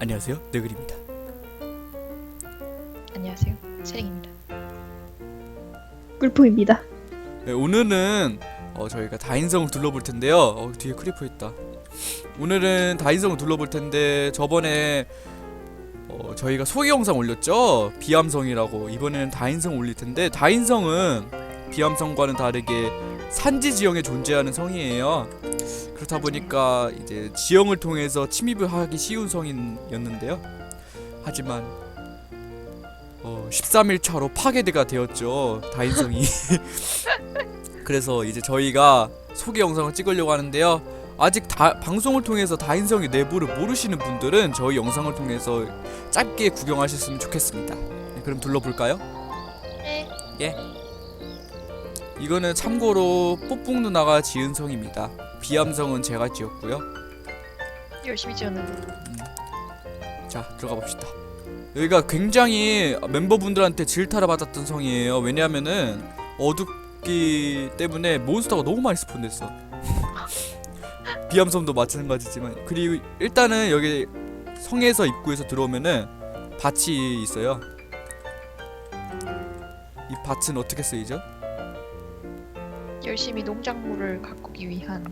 안녕하세요 네글입니다 안녕하세요. 채링입니다. 꿀포입니다. 네, 오늘은 어, 저희가 다인성을 둘러볼 텐데요 어, 뒤에 크리퍼 있다 오늘은 다인성을 둘러볼 텐데 저번에 어, 저희가 소개 영상 올렸죠 비암성이라고 이번에는 다인성 올릴 텐데 다인성은 비암성과는 다르게 산지 지형에 존재하는 성이에요. 그렇다 보니까 이제 지형을 통해서 침입을 하기 쉬운 성이었는데요. 하지만 어, 13일 차로 파괴가 되었죠 다인성이. 그래서 이제 저희가 소개 영상을 찍으려고 하는데요. 아직 다, 방송을 통해서 다인성의 내부를 모르시는 분들은 저희 영상을 통해서 짧게 구경하셨으면 좋겠습니다. 네, 그럼 둘러볼까요? 네. 이거는 참고로 뽀뽕 누나가 지은 성입니다 비암성은 제가 지었고요 열심히 지었는데. 자 들어가 봅시다. 여기가 굉장히 멤버분들한테 질타를 받았던 성이에요. 왜냐하면은 어둡기 때문에 몬스터가 너무 많이 스폰됐어. 비암섬도 마찬가지지만 그리고 일단은 여기 성에서 입구에서 들어오면은 밭이 있어요. 이 밭은 어떻게 쓰이죠? 열심히 농작물을 가꾸기 위한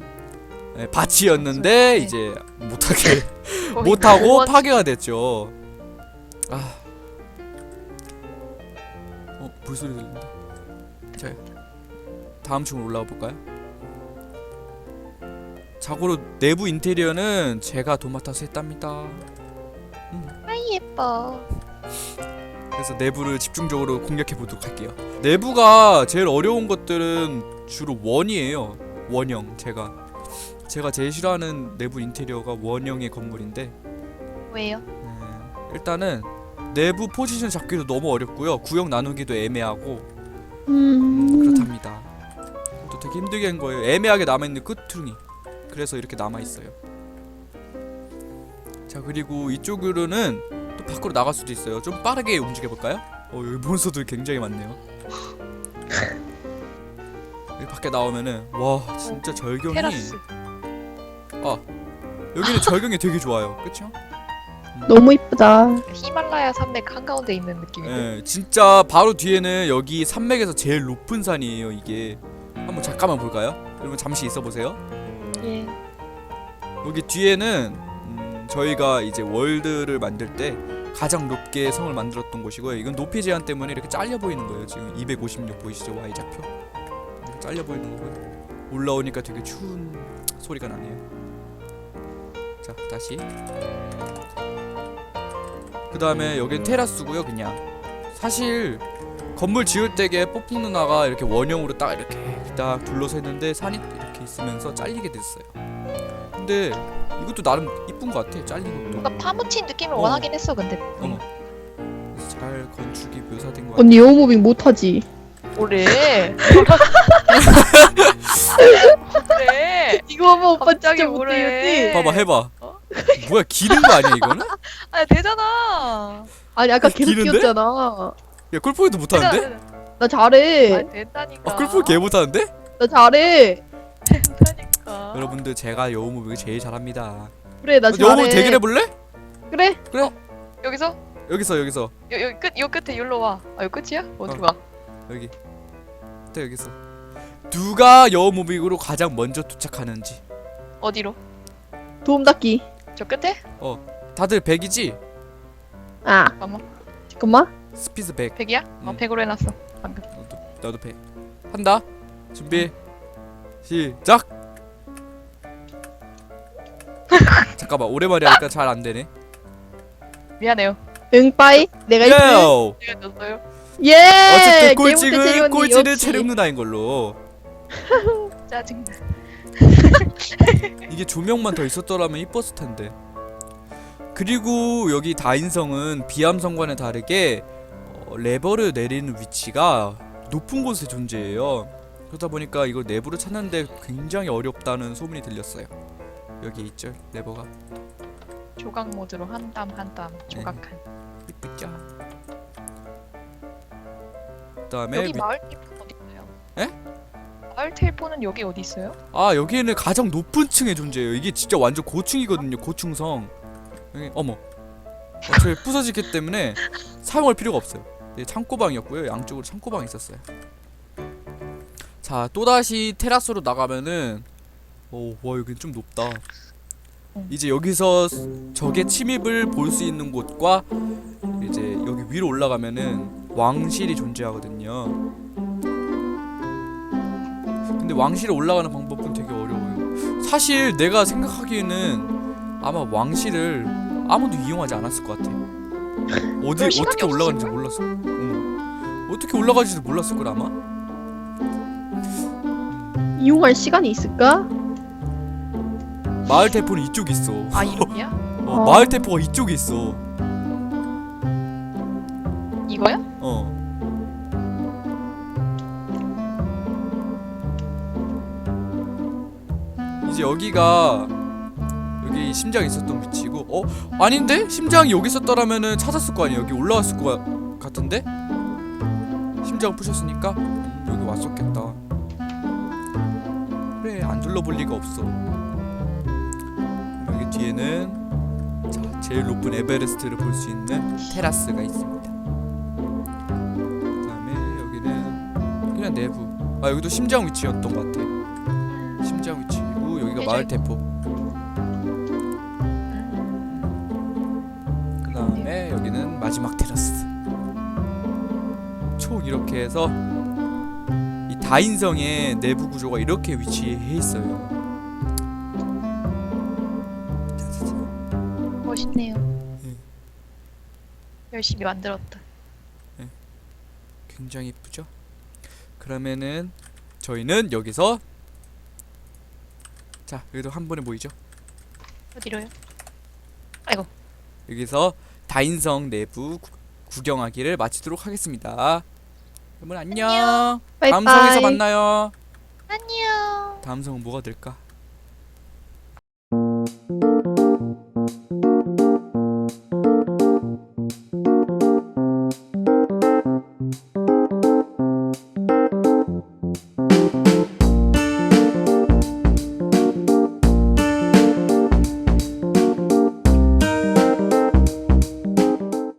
네, 밭이었는데 이제 못하게 못하고 파괴가 됐죠. 아, 어 불소리 들린다. 자, 다음 층으로 올라가 볼까요? 자고로 내부 인테리어는 제가 도맡아서 했답니다. 아이 예뻐. 그래서 내부를 집중적으로 공략해 보도록 할게요. 내부가 제일 어려운 것들은 주로 원이에요. 원형 제가 제가 제일 싫어하는 내부 인테리어가 원형의 건물인데 왜요? 네, 일단은 내부 포지션 잡기도 너무 어렵고요. 구역 나누기도 애매하고 음, 음, 그렇답니다. 또 되게 힘들게 한 거예요. 애매하게 남아 있는 끝퉁이. 그래서 이렇게 남아 있어요. 자 그리고 이쪽으로는 또 밖으로 나갈 수도 있어요. 좀 빠르게 움직여 볼까요? 어 여기 몬스터들 굉장히 많네요. 여기 밖에 나오면은 와 진짜 절경이 테라스. 여기는 절경이 되게 좋아요. 그쵸? 너무 이쁘다. 히말라야 산맥 한가운데 있는 느낌인데. 예, 진짜 바로 뒤에는 여기 산맥에서 제일 높은 산이에요. 이게 한번 잠깐만 볼까요? 여러분 잠시 있어 보세요. 예. 여기 뒤에는 음, 저희가 이제 월드를 만들 때 가장 높게 성을 만들었던 곳이고요. 이건 높이 제한 때문에 이렇게 잘려 보이는 거예요. 지금 256 보이시죠? Y 좌표. 잘려 보이는 거고요. 올라오니까 되게 추운 소리가 나네요. 자, 다시. 그 다음에 여긴 테라스고요, 그냥. 사실 건물 지을 때게 뽀뽀 누나가 이렇게 원형으로 딱 이렇게 딱 둘러서 했는데 산이 이렇게 있으면서 잘리게 됐어요. 근데 이것도 나름 이쁜 것 같아. 잘린 것도. 뭔가 파묻힌 느낌을 어. 원하긴 했어 근데. 그래서 잘 건축이 묘사된 것 같아. 언니 여우무빙 못하지? 뭐래? 그래. 이거 하면 오빠 갑자기 진짜 뭐래. 못해요. 봐봐 해봐. 어? 뭐야 기는 거 아니야 이거는? 아 되잖아. 아니 아까 계속 기는데? 끼웠잖아. 야 꿀포이도 못하는데? 되잖아. 나 잘해. 아 된다니까. 아 꿀포이 개 못하는데? 나 잘해. 된다니까. 여러분들 제가 여우 무빙을 제일 잘합니다. 그래 나. 여우무빙 대결해 볼래? 그래. 여기서 여기서 여기서 여, 여기 끝, 요 끝에 여기로 와. 아, 여기 끝이야? 어디로 어. 가? 여기. 또 여기서. 누가 여우 무빙으로 가장 먼저 도착하는지. 어디로? 도움 닫기. 저 끝에? 다들 100이지? 아 잠깐만. 잠깐만. 스피드 100. 100이야? 어, 음. 100으로 해놨어. 방금. 나도 나도 100. 한다. 준비. 시작. 잠깐만 오랜만에 하니까 잘 안 되네. 미안해요. 응 빠이. 내가 1등. 요. 제가 졌어요. 예. 어쨌든 꼴찌는 꼴찌는. 체력 누나인 걸로. 짜증나. 이게 조명만 더 있었더라면 이뻤을 텐데. 그리고 여기 다인성은 비암성과는 다르게 어, 레버를 내리는 위치가 높은 곳에 존재해요. 그러다 보니까 이걸 내부를 찾는데 굉장히 어렵다는 소문이 들렸어요. 여기 있죠 레버가 조각 모드로 한 땀 한 땀 조각한. 이쁘죠. 그다음에 여기 위... 마을 텔포는 어디 있어요? 에? 마을 텔포는 여기 어디 있어요? 아 여기는 가장 높은 층에 존재해요. 이게 진짜 완전 고층이거든요. 고층성. 여기 어머 어차피 부서지기 때문에 사용할 필요가 없어요. 네, 창고방이었고요. 양쪽으로 창고방이 있었어요. 자, 또다시 테라스로 나가면은 오, 와, 여긴 좀 높다. 응. 이제 여기서 적의 침입을 볼 수 있는 곳과 이제 여기 위로 올라가면은 왕실이 존재하거든요. 근데 왕실에 올라가는 방법은 되게 어려워요. 사실 내가 생각하기에는 아마 왕실을 아무도 이용하지 않았을 것 같아. 어디 어떻게 올라가는지? 몰랐어. 응. 어떻게 올라가지도 몰랐을 걸 아마. 이용할 시간이 있을까? 마을 대포는 이쪽에 있어. 아 이름이야? 어, 어. 마을 대포가 이쪽에 있어. 이거야? 어. 이제 여기가 여기 심장 이 있었던 위치고 어? 아닌데? 심장이 여기 있었더라면은 찾았을 거 아니야 여기 올라왔을 거 같은데? 심장 부셨으니까 여기 왔었겠다 그래 안 둘러볼 리가 없어 뒤에는 자 제일 높은 에베레스트를 볼 수 있는 테라스가 있습니다 그다음에 여기는 그냥 내부. 아 여기도 심장 위치였던 것 같아. 심장 위치고 여기가. 마을 대포. 음. 그다음에 여기는 마지막 테라스. 총 이렇게 해서 이 다인성의 내부 구조가 이렇게 위치해 있어요. 멋있네요. 예. 열심히 만들었다. 굉장히 이쁘죠? 그러면은 저희는 여기서 자 여기도 한 번에 보이죠? 어디로요? 여기서 다인성 내부 구, 구경하기를 마치도록 하겠습니다. 여러분 안녕. 안녕. 다음 성에서. 만나요. 안녕. 다음 성은 뭐가 될까?